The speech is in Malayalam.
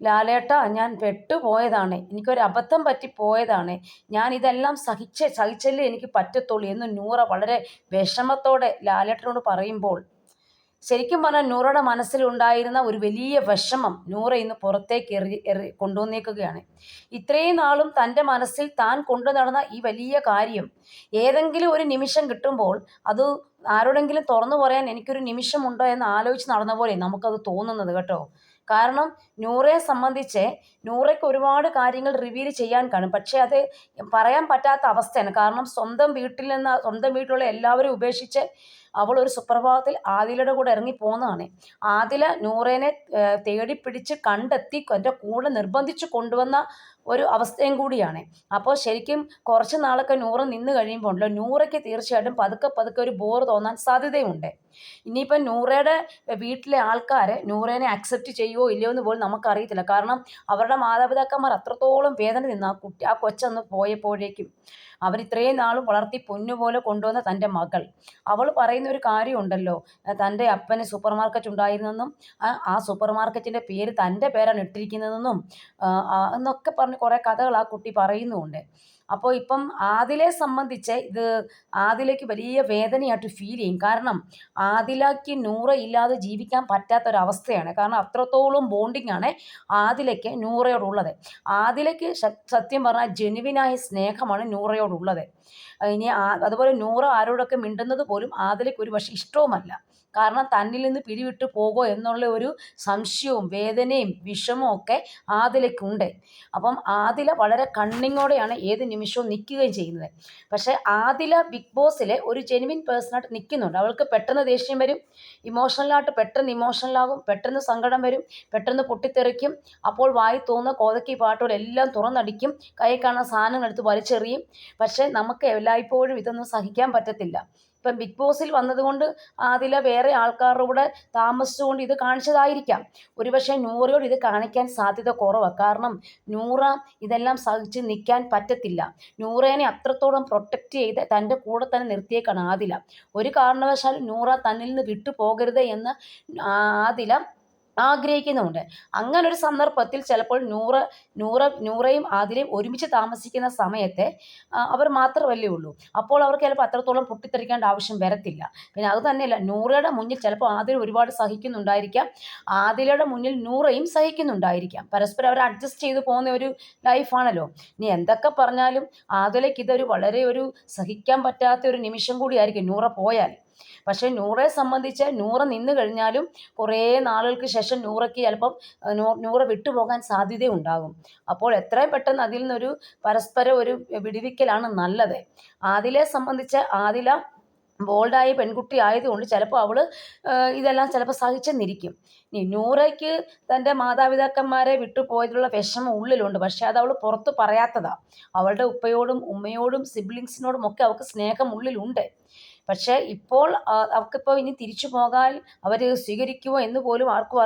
ലാലേട്ട ഞാൻ പെട്ടുപോയതാണ്. എനിക്കൊരു അബദ്ധം പറ്റിപ്പോയതാണ്. ഞാൻ ഇതെല്ലാം സഹിച്ച് സഹിച്ചല്ലേ എനിക്ക് പറ്റത്തുള്ളൂ എന്ന് നൂറ വളരെ വിഷമത്തോടെ ലാലേട്ടനോട് പറയുമ്പോൾ ശരിക്കും പറഞ്ഞാൽ നൂറയുടെ മനസ്സിലുണ്ടായിരുന്ന ഒരു വലിയ വിഷമം നൂറ ഇന്ന് പുറത്തേക്ക് എറി എറി കൊണ്ടുവന്നേക്കുകയാണ്. ഇത്രയും നാളും തന്റെ മനസ്സിൽ താൻ കൊണ്ടു നടന്ന ഈ വലിയ കാര്യം ഏതെങ്കിലും ഒരു നിമിഷം കിട്ടുമ്പോൾ അത് ആരോടെങ്കിലും തുറന്നു പറയാൻ എനിക്കൊരു നിമിഷമുണ്ടോ എന്ന് ആലോചിച്ച് നടന്ന പോലെ നമുക്കത് തോന്നുന്നത് കേട്ടോ. കാരണം നൂറയെ സംബന്ധിച്ച് നൂറയ്ക്ക് ഒരുപാട് കാര്യങ്ങൾ റിവീൽ ചെയ്യാൻ കാണും. പക്ഷേ അത് പറയാൻ പറ്റാത്ത അവസ്ഥയാണ്. കാരണം സ്വന്തം വീട്ടിൽ നിന്ന് സ്വന്തം വീട്ടിലുള്ള എല്ലാവരും ഉപേക്ഷിച്ച് അവൾ ഒരു സുപ്രഭാതത്തിൽ ആദിലയുടെ കൂടെ ഇറങ്ങി പോകുന്നതാണ് ആദില നൂറേനെ തേടി പിടിച്ച് കണ്ടെത്തി എന്റെ കൂടെ നിർബന്ധിച്ച് കൊണ്ടുവന്ന ഒരു അവസ്ഥയും കൂടിയാണ്. അപ്പോൾ ശരിക്കും കുറച്ച് നാളൊക്കെ നൂറ് നിന്ന് കഴിയുമ്പോൾ ഉണ്ടല്ലോ നൂറയ്ക്ക് തീർച്ചയായിട്ടും പതുക്കെ പതുക്കെ ഒരു ബോർ തോന്നാൻ സാധ്യതയുണ്ട് ഇനിയിപ്പം നൂറയുടെ വീട്ടിലെ ആൾക്കാർ നൂറേനെ അക്സെപ്റ്റ് ചെയ്യുമോ ഇല്ലയോ എന്ന് പോലും നമുക്കറിയത്തില്ല. കാരണം അവരുടെ മാതാപിതാക്കന്മാർ അത്രത്തോളം വേദന നിന്ന് ആ കുട്ടി ആ കൊച്ചന്ന് പോയപ്പോഴേക്കും അവരിത്രയും നാളും വളർത്തി പൊന്നുപോലെ കൊണ്ടുവന്ന തന്റെ മകൾ. അവൾ പറയുന്ന ഒരു കാര്യമുണ്ടല്ലോ. തന്റെ അപ്പന് സൂപ്പർ മാർക്കറ്റ് ഉണ്ടായിരുന്നെന്നും ആ സൂപ്പർ മാർക്കറ്റിന്റെ പേര് തന്റെ പേരാണ് ഇട്ടിരിക്കുന്നതെന്നും എന്നൊക്കെ പറഞ്ഞ് കുറേ കഥകൾ ആ കുട്ടി പറയുന്നുമുണ്ട്. അപ്പോൾ ഇപ്പം ആദിലെ സംബന്ധിച്ച് ഇത് ആദിലയ്ക്ക് വലിയ വേദനയായിട്ട് ഫീൽ ചെയ്യും. കാരണം ആദിലയ്ക്ക് നൂറ ഇല്ലാതെ ജീവിക്കാൻ പറ്റാത്തൊരവസ്ഥയാണ്. കാരണം അത്രത്തോളം ബോണ്ടിങ് ആണ് ആദിലയ്ക്ക് നൂറയോടുള്ളത്. ആദിലയ്ക്ക് സത്യം പറഞ്ഞാൽ ജെനുവിനായ സ്നേഹമാണ് നൂറയോടുള്ളത്. ഇനി അതുപോലെ നൂറ ആരോടൊക്കെ മിണ്ടുന്നത് പോലും ആദിലയ്ക്ക് ഒരു പക്ഷേ ഇഷ്ടവുമല്ല. കാരണം തന്നിൽ നിന്ന് പിരിവിട്ട് പോകുമോ എന്നുള്ള ഒരു സംശയവും വേദനയും വിഷമവും ഒക്കെ ആദിലയ്ക്കുണ്ട്. അപ്പം ആദില വളരെ കണ്ണിങ്ങോടെയാണ് ഏത് നിമിഷവും നിൽക്കുകയും ചെയ്യുന്നത്. പക്ഷേ ആദില ബിഗ് ബോസിലെ ഒരു ജെനുവിൻ പേഴ്സണായിട്ട് നിൽക്കുന്നുണ്ട്. അവൾക്ക് പെട്ടെന്ന് ദേഷ്യം വരും ഇമോഷണലായിട്ട് പെട്ടെന്ന് ഇമോഷണലാകും പെട്ടെന്ന് സങ്കടം വരും പെട്ടെന്ന് പൊട്ടിത്തെറിക്കും. അപ്പോൾ വായി തോന്നുന്ന കോതക്കി പാട്ടുകളെല്ലാം തുറന്നടിക്കും. കൈ കാണുന്ന സാധനങ്ങൾ എടുത്ത് വലിച്ചെറിയും. പക്ഷേ നമുക്ക് എല്ലായ്പ്പോഴും ഇതൊന്നും സഹിക്കാൻ പറ്റത്തില്ല. ഇപ്പം ബിഗ് ബോസിൽ വന്നതുകൊണ്ട് അതിലെ വേറെ ആൾക്കാരുടെ താമസിച്ചുകൊണ്ട് ഇത് കാണിച്ചതായിരിക്കാം. ഒരുപക്ഷെ നൂറയോട് ഇത് കാണിക്കാൻ സാധ്യത കുറവാണ് കാരണം നൂറ ഇതെല്ലാം സഹിച്ച് നിൽക്കാൻ പറ്റത്തില്ല. നൂറേനെ അത്രത്തോളം പ്രൊട്ടക്റ്റ് ചെയ്ത് തന്റെ കൂടെ തന്നെ നിർത്തിയേക്കാണ് ആദില. ഒരു കാരണവശാലും നൂറ തന്നിൽ നിന്ന് വിട്ടു പോകരുത് എന്ന് ആദില ആഗ്രഹിക്കുന്നുമുണ്ട്. അങ്ങനെ ഒരു സന്ദർഭത്തിൽ ചിലപ്പോൾ നൂറ് നൂറ് നൂറയും ആദിലയും ഒരുമിച്ച് താമസിക്കുന്ന സമയത്തെ അവർ മാത്രമല്ലേ ഉള്ളൂ. അപ്പോൾ അവർക്ക് ചിലപ്പോൾ അത്രത്തോളം പൊട്ടിത്തെറിക്കേണ്ട ആവശ്യം വരത്തില്ല. പിന്നെ അത് തന്നെയല്ല നൂറയുടെ മുന്നിൽ ചിലപ്പോൾ ആതിര ഒരുപാട് സഹിക്കുന്നുണ്ടായിരിക്കാം. ആദിലയുടെ മുന്നിൽ നൂറയും സഹിക്കുന്നുണ്ടായിരിക്കാം. പരസ്പരം അവർ അഡ്ജസ്റ്റ് ചെയ്തു പോകുന്ന ഒരു ലൈഫാണല്ലോ ഇനി എന്തൊക്കെ പറഞ്ഞാലും ആദിലയ്ക്ക് ഇതൊരു വളരെ ഒരു സഹിക്കാൻ പറ്റാത്ത ഒരു നിമിഷം കൂടിയായിരിക്കും നൂറ പോയാൽ. പക്ഷേ നൂറെ സംബന്ധിച്ച് നൂറ് നിന്ന് കഴിഞ്ഞാലും കുറേ നാളുകൾക്ക് ശേഷം നൂറയ്ക്ക് ചിലപ്പം നൂറ് വിട്ടുപോകാൻ സാധ്യതയുണ്ടാകും അപ്പോൾ എത്രയും പെട്ടെന്ന് അതിൽ നിന്നൊരു പരസ്പരം ഒരു വിടിവിക്കലാണ് നല്ലത്. ആദിലെ സംബന്ധിച്ച് ആദില ബോൾഡായ പെൺകുട്ടി ആയതുകൊണ്ട് ചിലപ്പോൾ അവൾ ഇതെല്ലാം ചിലപ്പോൾ സഹിച്ചെന്നിരിക്കും. നൂറയ്ക്ക് തന്റെ മാതാപിതാക്കന്മാരെ വിട്ടുപോയതിലുള്ള വിഷമം ഉള്ളിലുണ്ട്. പക്ഷെ അത് അവൾ പുറത്ത് പറയാത്തതാണ് അവളുടെ ഉപ്പയോടും ഉമ്മയോടും സിബ്ലിങ്സിനോടും ഒക്കെ അവൾക്ക് സ്നേഹം ഉള്ളിലുണ്ട്. പക്ഷേ ഇപ്പോൾ അവർക്കിപ്പോൾ ഇനി തിരിച്ചു പോകാൻ അവർ സ്വീകരിക്കുമോ എന്ന് പോലും ആർക്കും